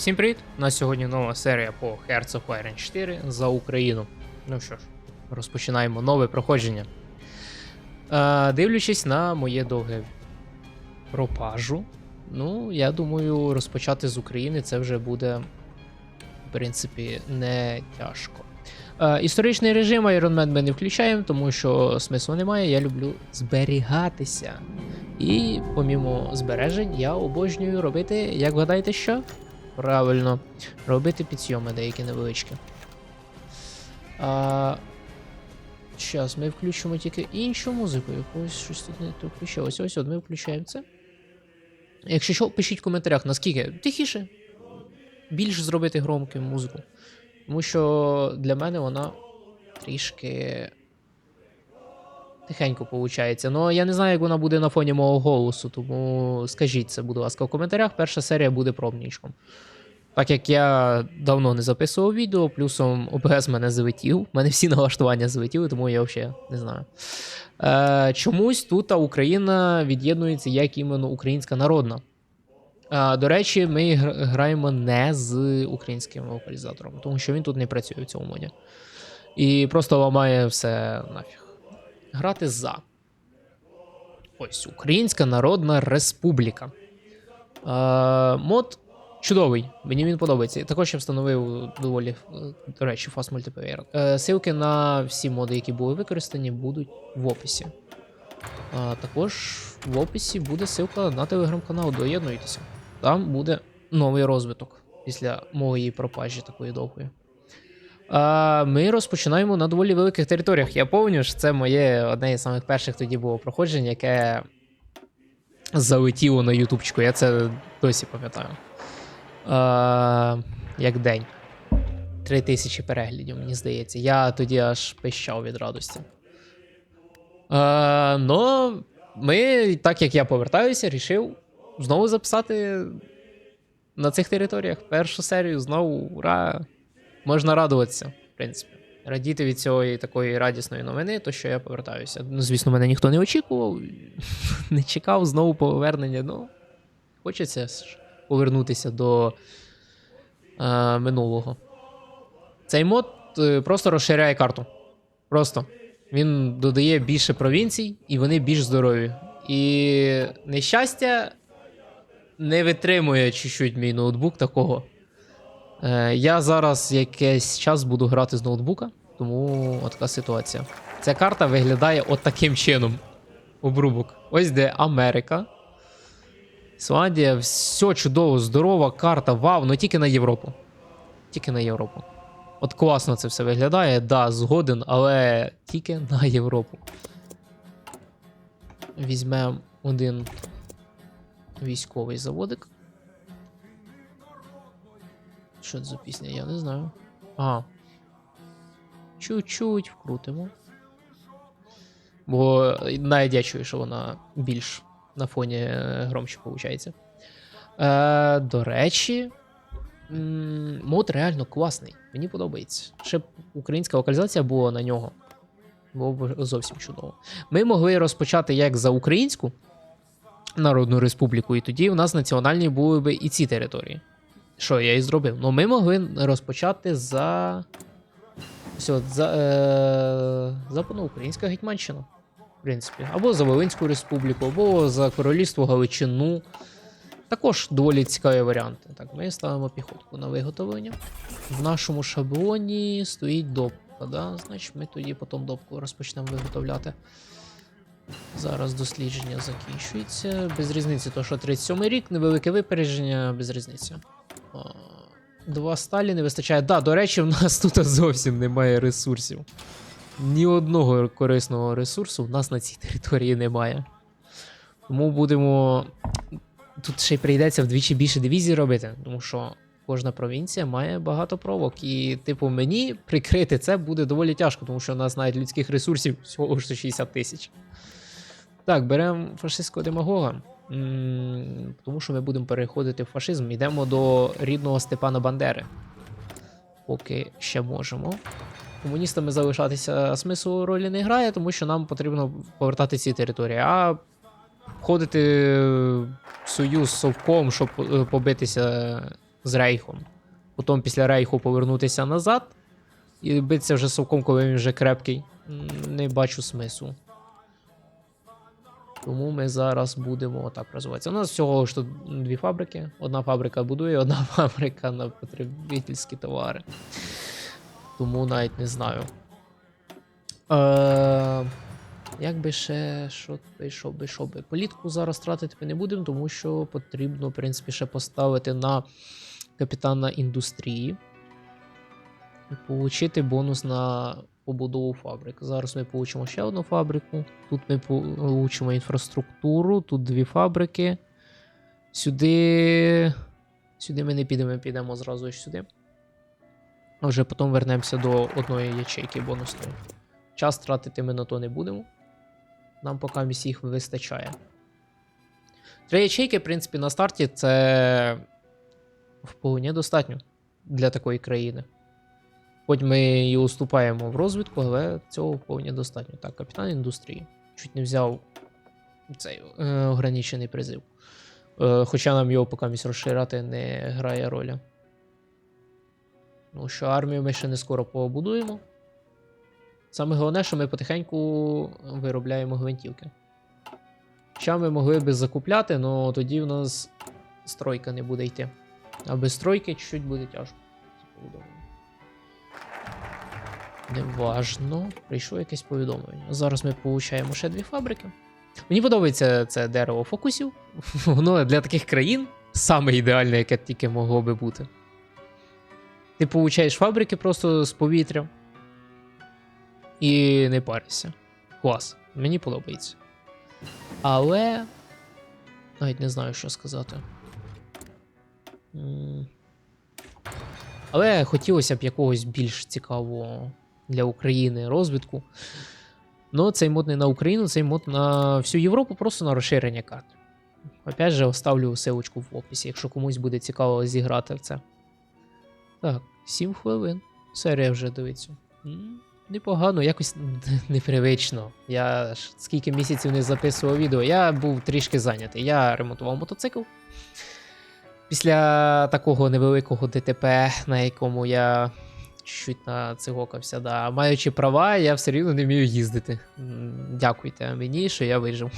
Всім привіт! У нас сьогодні нова серія по Hearts of Iron 4 за Україну. Ну що ж, розпочинаємо нове проходження. Е, дивлячись на моє довге пропажу, ну, я думаю, розпочати з України це вже буде, в принципі, не тяжко. Е, історичний режим Iron Man ми не включаємо, тому що смислу немає. Я люблю зберігатися. І помімо збережень, я обожнюю робити, як гадаєте, що? Правильно, робити підсйоми деякі невеличкі. А, Зараз ми включимо тільки іншу музику, якогось щось тут не то включилось. Ось от ми включаємо це. Якщо що, пишіть в коментарях, наскільки тихіше. Більш зробити громким музику. Тому що для мене вона трішки тихенько виходить. Ну, я не знаю, як вона буде на фоні мого голосу, тому скажіть це, будь ласка, в коментарях. Перша серія буде пробничком. Так як я давно не записував відео, плюсом ОБС мене залетів. Мене всі налаштування залетіли, тому я взагалі не знаю. Е, чомусь тут Україна від'єднується як іменно українська народна. Е, до речі, ми граємо не з українським вокалізатором, тому що він тут не працює в цьому моді. І просто ламає все нафіг. Грати за. Ось Українська Народна Республіка. Е, мод чудовий, мені він подобається. Також я встановив доволі, е, до речі, Fast Multiplayer. Е, Ссылки на всі моди, які були використані, будуть в описі. А, також в описі буде ссылка на телеграм-канал. Доєднуйтеся. Там буде новий розвиток після моєї пропажі такої довгої. А, ми розпочинаємо на доволі великих територіях. Я пам'ятаю, що це моє одне із самих перших тоді було проходження, яке залетіло на ютубчику. Я це досі пам'ятаю. А, як день. Три тисячі переглядів, мені здається. Я тоді аж пищав від радості. Е, ну, ми, так як я повертаюся, рішив знову записати на цих територіях першу серію. Знову ура! Можна радуватися, в принципі. Радіти від цієї такої радісної новини, то що я повертаюся. Ну, звісно, мене ніхто не очікував, не чекав знову повернення. Ну, хочеться повернутися до е, минулого. Цей мод е, просто розширяє карту. Просто. Він додає більше провінцій, і вони більш здорові. І нещастя не витримує чуть-чуть мій ноутбук такого. Е, я зараз якийсь час буду грати з ноутбука, тому така ситуація. Ця карта виглядає от таким чином. Обрубок. Ось де Америка. Ісландія, все чудово, здорова карта, вау, ну тільки на Європу. Тільки на Європу. От класно це все виглядає, да, згоден, але тільки на Європу. Візьмемо один військовий заводик. Що це за пісня? Я не знаю. А. Чуть-чуть вкрутимо. Бо навіть я чую, що вона більш на фоні е, громче виходить. Е, до речі, мод реально класний. Мені подобається. Ще б українська локалізація була на нього. Було б зовсім чудово. Ми могли розпочати як за українську Народну Республіку, і тоді у нас національні були б і ці території. Що я і зробив. Ну, ми могли розпочати за. От, за е... Западноукраїнська Гетьманщина. В принципі. Або за Волинську Республіку, або за Королівство Галичину. Також доволі цікаві варіанти. Так, ми ставимо піхотку на виготовлення. В нашому шаблоні стоїть допка, да? значить ми тоді потім допку розпочнемо виготовляти. Зараз дослідження закінчується. Без різниці, то що 37 рік, невелике випередження, без різниці. А, Два сталі не вистачає. Да, до речі, в нас тут зовсім немає ресурсів. Ні одного корисного ресурсу в нас на цій території немає. Тому будемо. Тут ще й прийдеться вдвічі більше дивізій робити, тому що кожна провінція має багато провок. І, типу, мені прикрити це буде доволі тяжко, тому що у нас навіть людських ресурсів всього 160 тисяч. Так, беремо фашистського демагога. Тому що ми будемо переходити в фашизм. Йдемо до рідного Степана Бандери. Поки ще можемо. Комуністами залишатися смислу ролі не грає, тому що нам потрібно повертати ці території. А входити в союз з совком, щоб е, побитися з Рейхом. Потім після Рейху повернутися назад і битися вже совком, коли він вже крепкий. Не бачу смислу. Тому ми зараз будемо отак розвиватися. У нас всього ж тут дві фабрики. Одна фабрика будує, одна фабрика на потребительські товари. Тому навіть не знаю. Е, як би ще що би, що би, що би. Політку зараз тратити ми не будемо, тому що потрібно, в принципі, ще поставити на капітана індустрії. Получити бонус на побудову фабрик. Зараз ми получимо ще одну фабрику. Тут ми получимо інфраструктуру, тут дві фабрики. Сюди. Сюди ми не підемо, ми підемо зразу ж сюди. А вже потім вернемося до одної ячейки бонусної. Час тратити ми на то не будемо. Нам поки їх вистачає. Три ячейки, в принципі, на старті це вполне достатньо для такої країни. Хоч ми і уступаємо в розвитку, але цього вполне достатньо. Так, капітан індустрії. Чуть не взяв цей е, ограничений призив. Е, хоча нам його поки місь розширяти не грає ролі. Ну що армію ми ще не скоро побудуємо. Саме головне, що ми потихеньку виробляємо гвинтівки. Хоча ми могли би закупляти, але тоді в нас стройка не буде йти. А без стройки чуть-чуть буде тяжко. Неважно. Прийшло якесь повідомлення. Зараз ми получаємо ще дві фабрики. Мені подобається це дерево фокусів. Воно для таких країн саме ідеальне, яке тільки могло би бути. Ти получаєш фабрики просто з повітря. І не паришся. Клас. Мені подобається. Але. Навіть не знаю, що сказати. Але хотілося б якогось більш цікавого для України розвитку. Ну, цей мод не на Україну, цей мод на всю Європу, просто на розширення карт. Опять же, оставлю ссылочку в описі, якщо комусь буде цікаво зіграти в це. Так, 7 хвилин. Серія вже дивиться. Непогано, якось непривично. Я ж скільки місяців не записував відео, я був трішки зайнятий. Я ремонтував мотоцикл. Після такого невеликого ДТП, на якому я чуть нацигокався, да. маючи права, я все рівно не вмію їздити. Дякуйте мені, що я вижив.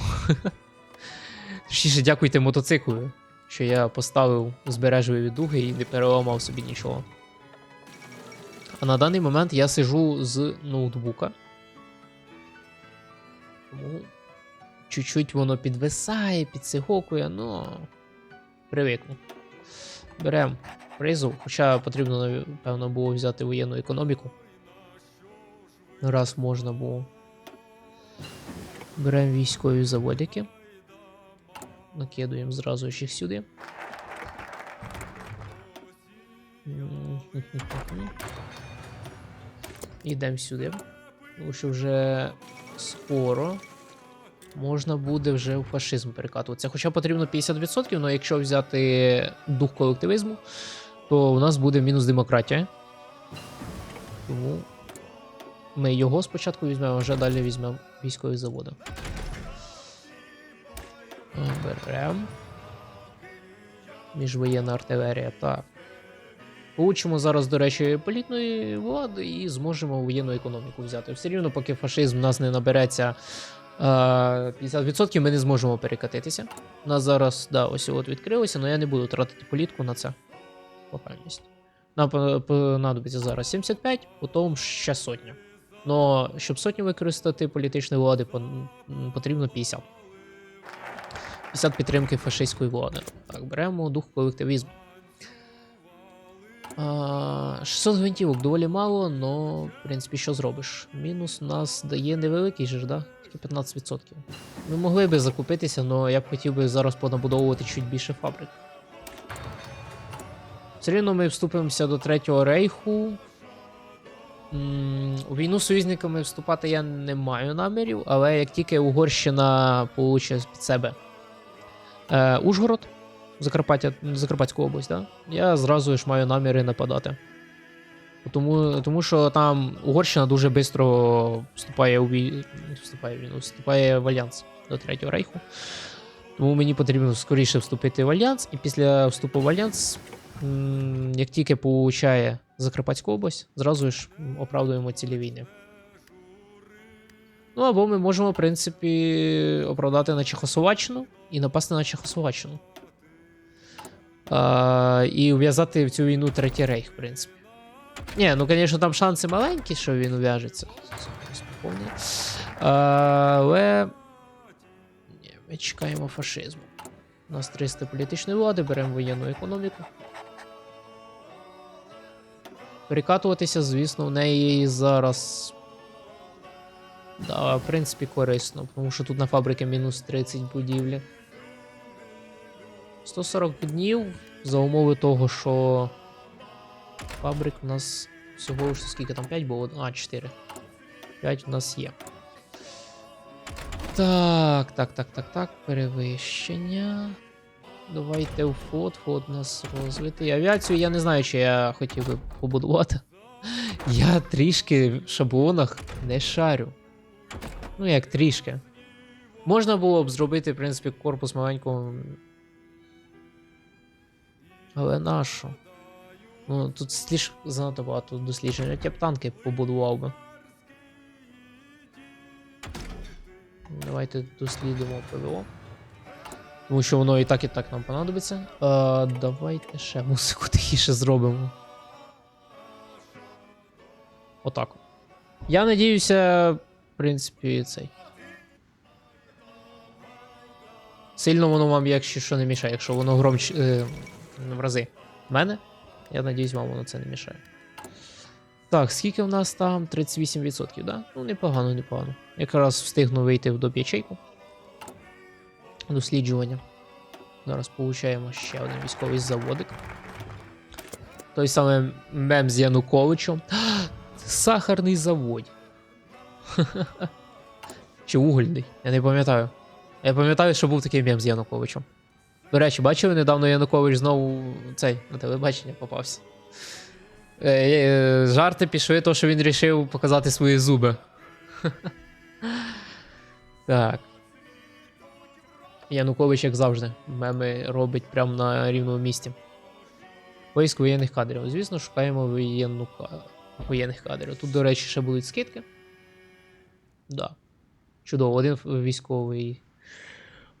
Точніше, дякуйте мотоциклу, що я поставив збережливі дуги і не переламав собі нічого. А на даний момент я сижу з ноутбука. Тому чуть-чуть воно підвисає, підсигокує, ну. Привикну. Беремо призов, хоча потрібно, напевно, було взяти воєнну економіку. Раз можна було. Беремо військові заводики. Накидуємо зразу їх сюди. Ідемо сюди. Тому що вже скоро можна буде вже у фашизм перекатуватися. Хоча потрібно 50%, але якщо взяти дух колективізму, то у нас буде мінус демократія. Тому ми його спочатку візьмемо, а вже далі візьмемо військові заводи. Беремо. Міжвоєнна артилерія. Так. Получимо зараз, до речі, політної влади і зможемо воєнну економіку взяти. Все рівно, поки фашизм у нас не набереться е, 50%, ми не зможемо перекатитися. У нас зараз, да, ось от відкрилося, але я не буду тратити політку на це. Локальність. Нам понадобиться зараз 75, потім ще сотня. Но щоб сотню використати політичної влади, потрібно 50. 50 підтримки фашистської влади. Так, беремо дух колективізму. 600 гвинтівок доволі мало, но, в принципі, що зробиш? Мінус у нас дає невеликий же, да? Тільки 15%. Ми могли би закупитися, але я б хотів би зараз понабудовувати чуть більше фабрик. Все ми вступимося до Третього рейху. У війну з союзниками вступати я не маю намірів, але як тільки Угорщина получить під себе е, Ужгород, Закарпаття, Закарпатську область, да? я зразу ж маю наміри нападати. Тому, тому що там Угорщина дуже швидко вступає у вій... вступає в війну, вступає в альянс до Третього рейху. Тому мені потрібно скоріше вступити в альянс, і після вступу в альянс як тільки получає Закарпатську область, зразу ж оправдуємо цілі війни. Ну або ми можемо, в принципі, оправдати на Чехословаччину і напасти на Чехословаччину. А, і ув'язати в цю війну третій рейх, в принципі. Ні, ну, звісно, там шанси маленькі, що він ув'яжеться. Але. Ні, ми чекаємо фашизму. У нас 300 політичної влади, беремо воєнну економіку. Перекатуватися, звісно, в неї зараз. Да, в принципі, корисно, тому що тут на фабрики мінус 30 будівлі. 140 днів за умови того, що фабрик у нас всього лише скільки там 5 було? А, 4. 5 у нас є. Так, так, так, так, так. Перевищення. Давайте у фот. Фот у нас розвитий. Авіацію я не знаю, чи я хотів би побудувати. Я трішки в шаблонах не шарю. Ну, як трішки. Можна було б зробити, в принципі, корпус маленького. Але нащо? Ну, тут сліж занадто багато досліджень. Я б танки побудував би. Давайте дослідимо ПВО. Тому що воно і так, і так нам понадобиться. А, давайте ще музику тихіше зробимо. Отак. Я надіюся, в принципі, цей. Сильно воно вам, якщо що, не мішає, якщо воно громче е, в рази мене. Я надіюсь, вам воно це не мішає. Так, скільки в нас там? 38%, да? Ну, непогано, непогано. Якраз встигну вийти в доп ячейку. Досліджування. Зараз получаємо ще один військовий заводик. Той самий мем з Януковичем. Сахарний завод. Чи угольний? Я не пам'ятаю. Я пам'ятаю, що був такий мем з Януковичем. До речі, бачили, недавно Янукович знову цей на телебачення попався. Е, е, жарти пішли, то що він вирішив показати свої зуби. так. Янукович, як завжди, меми робить прямо на рівному місці. Поиск воєнних кадрів. Звісно, шукаємо воєнну... воєнних кадрів. Тут, до речі, ще будуть скидки. Да. Чудово, один військовий.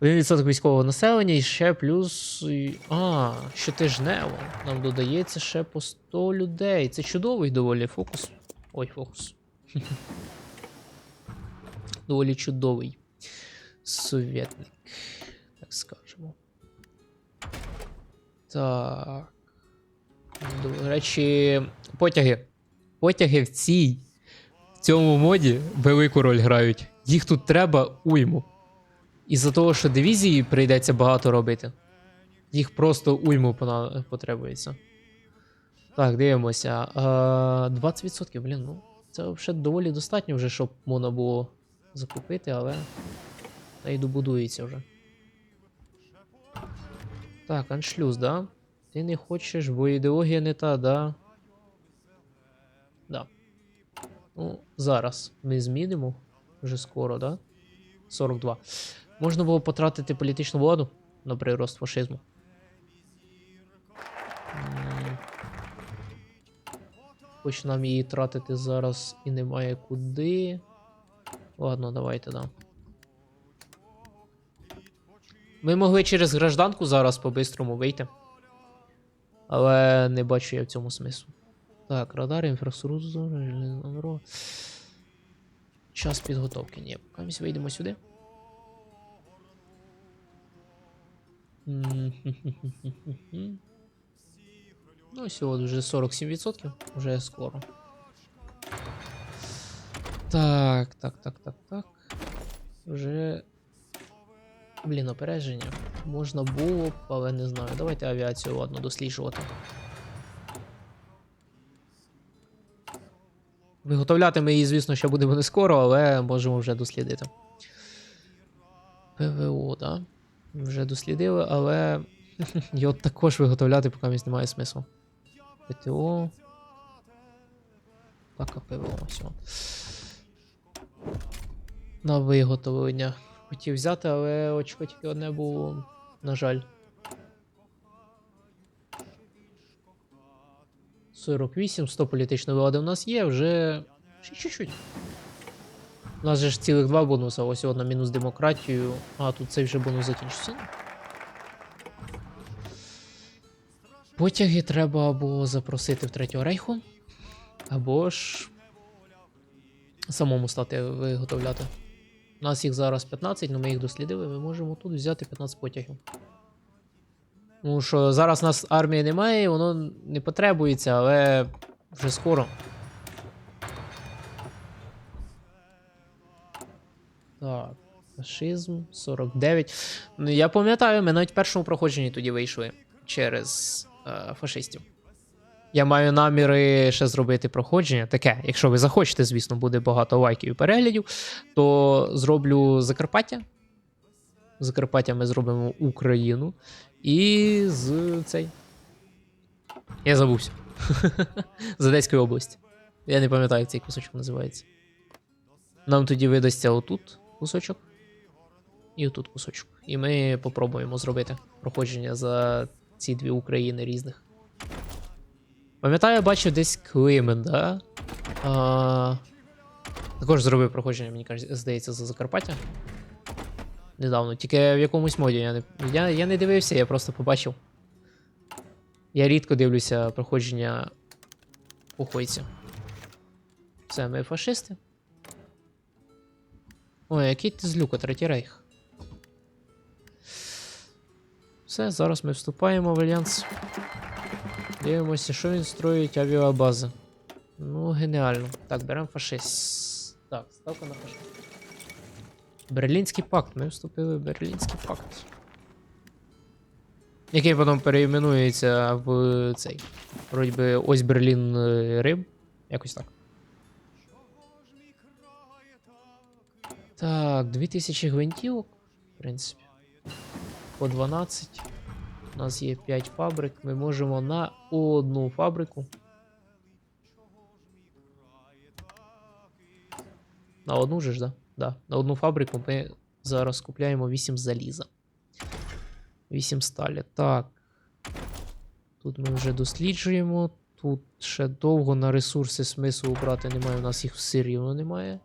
1% військового населення і ще плюс. А, щотижнево. Нам додається ще по 100 людей. Це чудовий доволі фокус. Ой, фокус. доволі чудовий. Совєтник. Скажемо. Так. До речі, потяги. Потяги в цій. В цьому моді велику роль грають. Їх тут треба уйму. Із-за того, що дивізії прийдеться багато робити. Їх просто уйму потребується. Так, дивимося. Е, 20%, блін, ну. Це взагалі доволі достатньо вже, щоб можна було закупити, але. Та й добудується вже. Так, аншлюз, да? Ти не хочеш, бо ідеологія не та, да? Да. Ну, зараз ми змінимо. Вже скоро, да? 42. Можна було потратити політичну владу на прирост фашизму. Хоч нам її тратити зараз і немає куди. Ладно, давайте, да. Ми могли через гражданку зараз по-бистрому вийти. Але не бачу я в цьому смислу. Так, радар, інфраструктура. Час підготовки. Ні, поки вийдемо сюди. Ну, сьогодні вже 47%, вже скоро. Так, так, так, так, так. Вже. Блін, опередження. Можна було б, але не знаю. Давайте авіацію ладно досліджувати. Виготовляти ми її, звісно, ще будемо не скоро, але можемо вже дослідити. ПВО, да? Вже дослідили, але його також виготовляти поки місць немає смислу. ПТО. Так, ПВО, все. На виготовлення. Хотів взяти, але очко тільки одне було, на жаль. 48, 100 політичної влади у нас є, вже чуть-чуть. У нас же ж цілих два бонуса, ось одна мінус демократію, а тут цей вже бонус закінчиться. Потяги треба або запросити в Третього рейху, або ж самому стати виготовляти. У нас їх зараз 15, але ми їх дослідили. Ми можемо тут взяти 15 потягів. Тому що зараз нас армії немає, воно не потребується, але вже скоро. Так, фашизм 49. Ну, я пам'ятаю, ми навіть в першому проходженні тоді вийшли через е, фашистів. Я маю наміри ще зробити проходження. Таке, якщо ви захочете, звісно, буде багато лайків і переглядів, то зроблю Закарпаття. Закарпаття ми зробимо Україну. І з цей. Я забувся. з Одеської області. Я не пам'ятаю, як цей кусочок називається. Нам тоді видасться отут кусочок. І отут кусочок. І ми попробуємо зробити проходження за ці дві України різних. Пам'ятаю, я бачив десь Климен, да? А... Також зробив проходження, мені кажуть, здається, за Закарпаття. Недавно, тільки в якомусь моді я не, я, я не дивився, я просто побачив. Я рідко дивлюся проходження охойців. Все, ми фашисти. Ой, який ти злюка, третій рейх. Все, зараз ми вступаємо в альянс. Дивимося, що він строїть авіабази. Ну, геніально. Так, беремо фашист. Так, ставка на фашист. Берлінський пакт. Ми вступили в Берлінський пакт. Який потім переіменується в цей. Вроді би ось Берлін е, Рим. Якось так. Так, 2000 гвинтівок, в принципі. По 12. У нас є 5 фабрик. Ми можемо на одну фабрику. На одну же ж, да? Да. На одну фабрику ми зараз купляємо 8 заліза. 8 сталі. Так. Тут ми вже досліджуємо. Тут ще довго на ресурси смислу брати немає. У нас їх все рівно немає.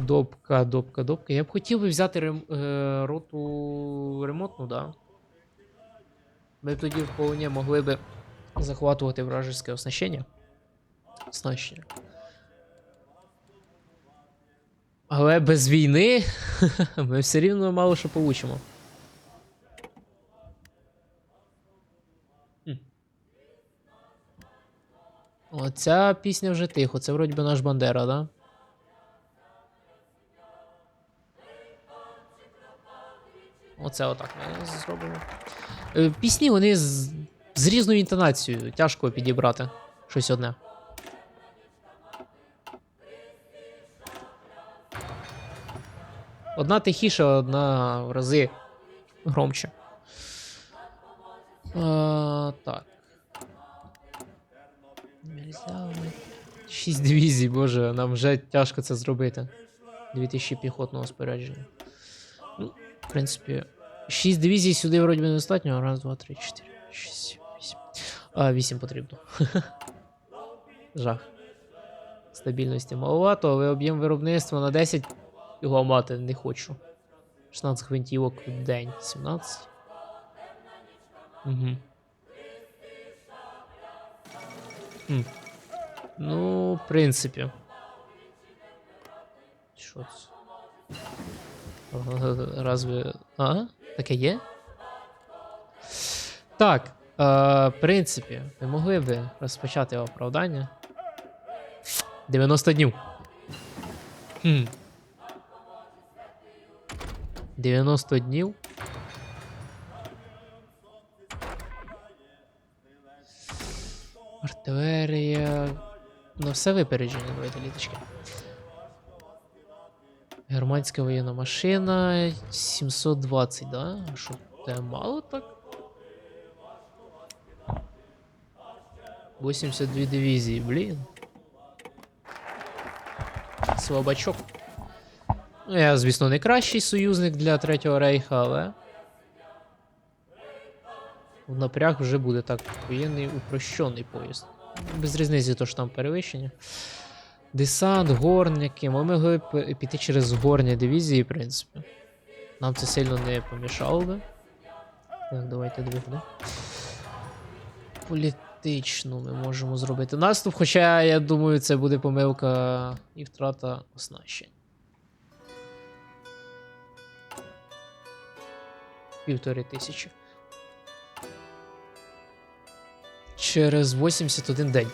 Добка, добка, добка. Я б хотів би взяти рем... е... роту ремонтну, да. Ми б тоді вполне могли би захватувати вражеське оснащення. Оснащення. Але без війни ми все рівно мало що получимо. Оця пісня вже тихо, це вроді би наш Бандера, да? Оце отак ми зробимо. Е, Пісні вони з, з різною інтонацією. Тяжко підібрати щось одне. Одна тихіша, одна в рази громче. А, так. Нельзя. 6 дивізій, боже, нам вже тяжко це зробити. 2000 піхотного спорядження. Ну, в принципі, 6 дивізій сюди вроді би недостатньо. Раз, два, три, чотири, шість, вісім. А, 8 потрібно. Жах. Стабільності маловато, але об'єм виробництва на 10 його мати не хочу. 16 гвинтівок в день. 17. Угу. Хм. Ну, в принципі. Що це? Разве. А? Таке є? Так. Е, в принципі, ми могли би розпочати оправдання. 90 днів. Хм. 90 днів. Артилерія. Ну, все випередження, давайте літочки. Германська воєнна машина 720, да? Що, те мало так? 82 дивізії, блін. Слабачок. Ну, я, звісно, не кращий союзник для Третього рейха, але. В напряг вже буде так. Воєнний упрощений поїзд. без різниці, то що там перевищення. Десант, горники. Ми могли б піти через горні дивізії, в принципі. Нам це сильно не помішало би. Так, давайте двигуни. Політичну ми можемо зробити наступ, хоча я думаю, це буде помилка і втрата оснащень. Півтори тисячі. Через 81 день.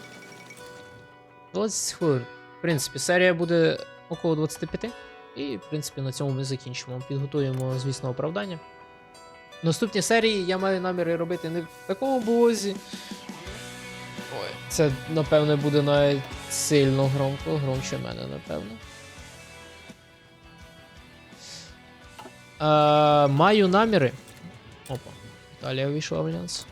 20 хвилин. Принципі, серія буде около 25. І, в принципі, на цьому ми закінчимо. Підготуємо, звісно, оправдання. Наступні серії я маю наміри робити не в такому блозі. Ой, це, напевне, буде навіть сильно громко, громче мене, напевно. Е, маю наміри. Опа, Італія вийшла в альянс.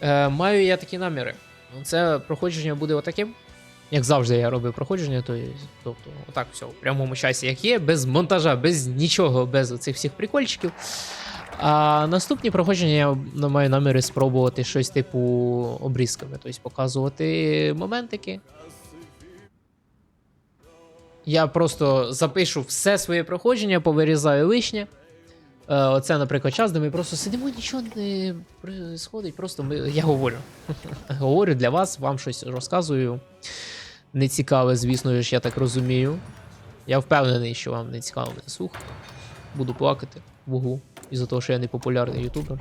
Е, маю я такі наміри. Це проходження буде отаким. Як завжди я робив проходження, то, тобто, отак все, в прямому часі, як є, без монтажа, без нічого, без оцих всіх прикольчиків. А наступні проходження я маю наміри спробувати щось типу обрізками, тобто показувати моментики. Я просто запишу все своє проходження, повирізаю лишнє. Е, Оце, наприклад, час, де ми просто сидимо, нічого не происходить, просто ми, я говорю. говорю для вас, вам щось розказую. Не цікаве, звісно ж, я так розумію. Я впевнений, що вам не цікаво мене слухати. Буду плакати в углу із-за того, що я не популярний ютубер.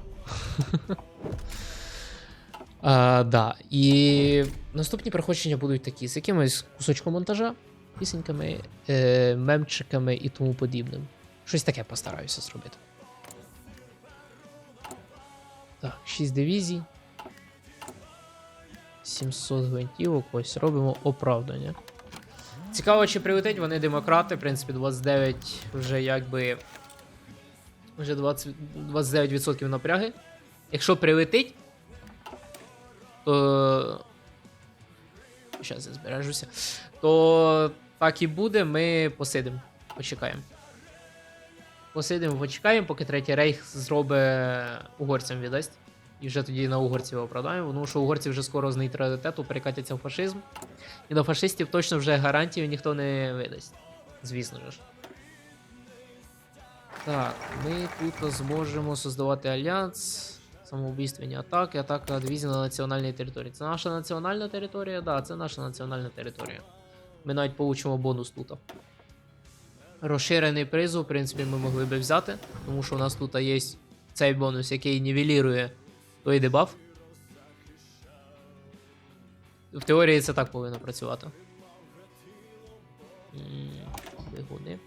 а, да. І наступні проходження будуть такі: з якимось кусочком монтажа, пісеньками, е, мемчиками і тому подібним. Щось таке постараюся зробити. Так, 6 дивізій. 700 гвинтівок, ось робимо оправдання. Цікаво, чи прилетить вони демократи, в принципі, 29 вже якби. Вже 20, 29% напряги. Якщо прилетить, то. Зараз я збережуся. То так і буде, ми посидимо. Почекаємо. Посидимо, почекаємо, поки третій рейх зробить угорцям віддасть. І вже тоді на угорців оправдаємо, тому що угорці вже скоро з нейтралітету перекатяться в фашизм. І до фашистів точно вже гарантію ніхто не видасть. Звісно ж. Так, ми тут зможемо создавати альянс, самоубійственні атаки, атака дивізії на національній території. Це наша національна територія? Так, да, це наша національна територія. Ми навіть получимо бонус тут. Розширений призов, в принципі, ми могли би взяти, тому що у нас тут є цей бонус, який нівелірує той дебаф. В теорії це так повинно працювати. М, Двигуни.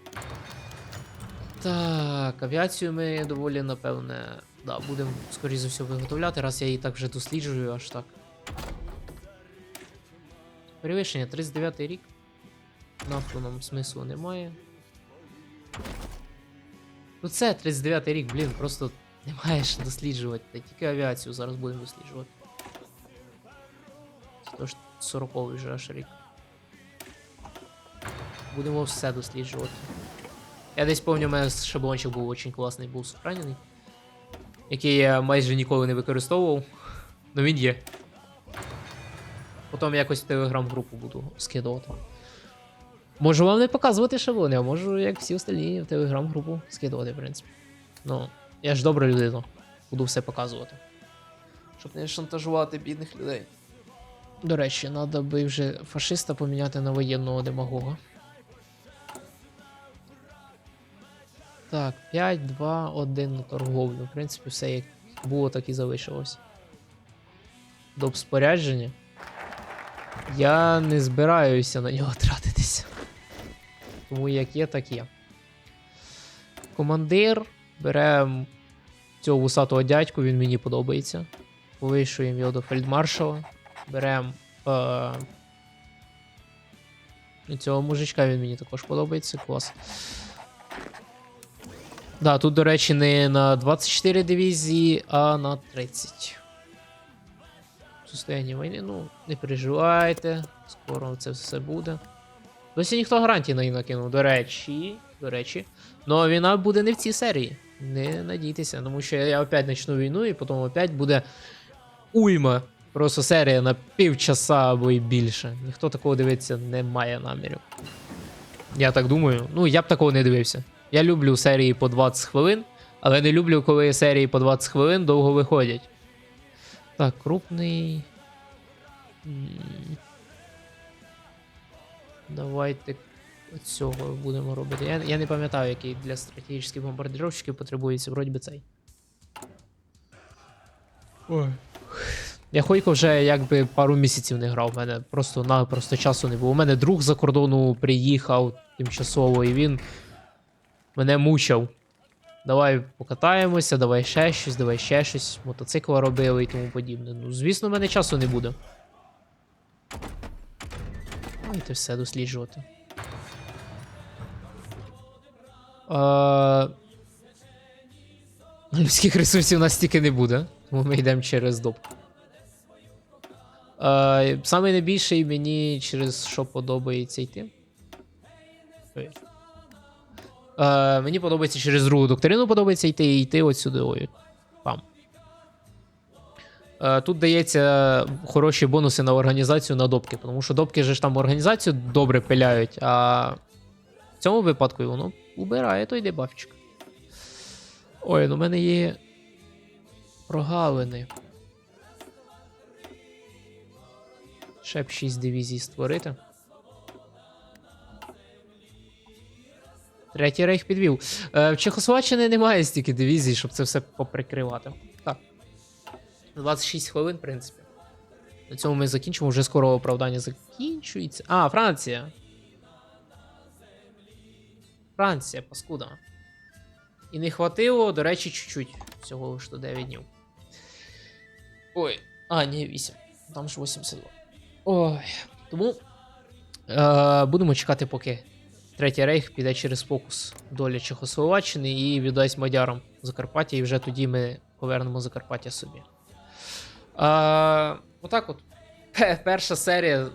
Так, авіацію ми доволі, напевне, да, будемо, скоріше за все, виготовляти, раз я її так вже досліджую, аж так. Перевищення 39 рік. Нафту нам смислу немає. Ну це 39 й рік, блін, просто не маєш досліджувати. Та тільки авіацію зараз будемо досліджувати. Тож 40 вже аж рік. Будемо все досліджувати. Я десь пам'ятаю, у мене шаблончик був дуже класний, був сохранений. Який я майже ніколи не використовував. Ну він є. Потім якось в телеграм-групу буду скидувати. Можу вам не показувати шаблони, а можу, як всі остальні, в телеграм-групу скидувати, в принципі. Ну, я ж добра людина. Буду все показувати. Щоб не шантажувати бідних людей. До речі, треба би вже фашиста поміняти на воєнного демагога. Так, 5, 2, 1 на торговлю. В принципі, все як було, так і залишилось. Доп спорядження. Я не збираюся на нього тратитися. Тому як є, так є. Командир. Беремо цього вусатого дядьку, він мені подобається. Повишуємо його до фельдмаршала. Беремо е- цього мужичка, він мені також подобається. Клас. Да, тут, до речі, не на 24 дивізії, а на 30. Состояння війни, ну, не переживайте, скоро це все буде. Досі ніхто гарантій не накинув, до речі. До речі. Ну, війна буде не в цій серії. Не надійтеся, тому що я опять почну війну, і потім опять буде уйма. Просто серія на півчаса або й більше. Ніхто такого дивитися не має намірів. Я так думаю. Ну, я б такого не дивився. Я люблю серії по 20 хвилин, але не люблю, коли серії по 20 хвилин довго виходять. Так, крупний. Давайте цього будемо робити. Я, я не пам'ятаю, який для стратегічних бомбардировщиків потребується, вроді би цей. Ой. Я Хойко вже якби пару місяців не грав. У мене просто напросто часу не було. У мене друг за кордону приїхав тимчасово, і він мене мучав. Давай покатаємося, давай ще щось, давай ще щось. Мотоцикла робили і тому подібне. Ну, звісно, в мене часу не буде. Давайте все досліджувати. Е, Людських ресурсів у нас стільки не буде, тому ми йдемо через допку. Е, Саме найбільший мені через що подобається йти. Е, мені подобається через другу доктрину подобається йти і йти от сюди. Ой. Е, тут дається хороші бонуси на організацію на допки, тому що допки же ж там організацію добре пиляють, а в цьому випадку воно убирає той дебафчик. Ой, ну в мене є прогалини. Ще б 6 дивізій створити. Третій рейх підвів. Е, в Чехословаччини немає стільки дивізій, щоб це все поприкривати. Так. 26 хвилин, в принципі. На цьому ми закінчимо. Вже скоро оправдання закінчується. А, Франція. Франція, паскуда. І не хватило, до речі, чуть-чуть. Всього лиш до 9 днів. Ой. А, ні, 8. Там ж 82. Ой. Тому е, будемо чекати, поки Третій рейх піде через фокус доля Чехословаччини і віддасть мадярам Закарпаття, і вже тоді ми повернемо Закарпаття собі. Отак от. Пе- Перша серія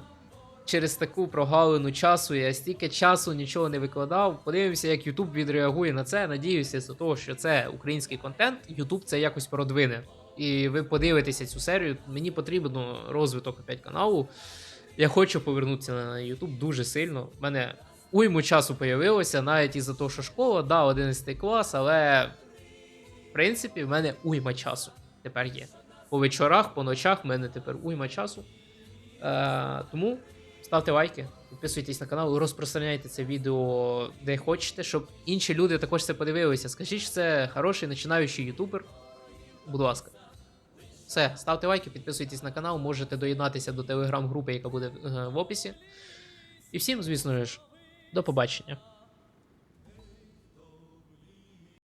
через таку прогалину часу. Я стільки часу нічого не викладав. Подивимося, як YouTube відреагує на це. Надіюся, з того, що це український контент. YouTube це якось продвине. І ви подивитеся цю серію. Мені потрібно розвиток опять каналу. Я хочу повернутися на YouTube дуже сильно. У мене уйму часу появилося, навіть із-за того, що школа, да, 11 клас, але в принципі в мене уйма часу тепер є. По вечорах, по ночах в мене тепер уйма часу. Е, тому ставте лайки, підписуйтесь на канал, розпространяйте це відео де хочете, щоб інші люди також це подивилися. Скажіть, що це хороший починаючий ютубер. Будь ласка. Все, ставте лайки, підписуйтесь на канал, можете доєднатися до телеграм-групи, яка буде е, в описі. І всім, звісно ж, до побачення.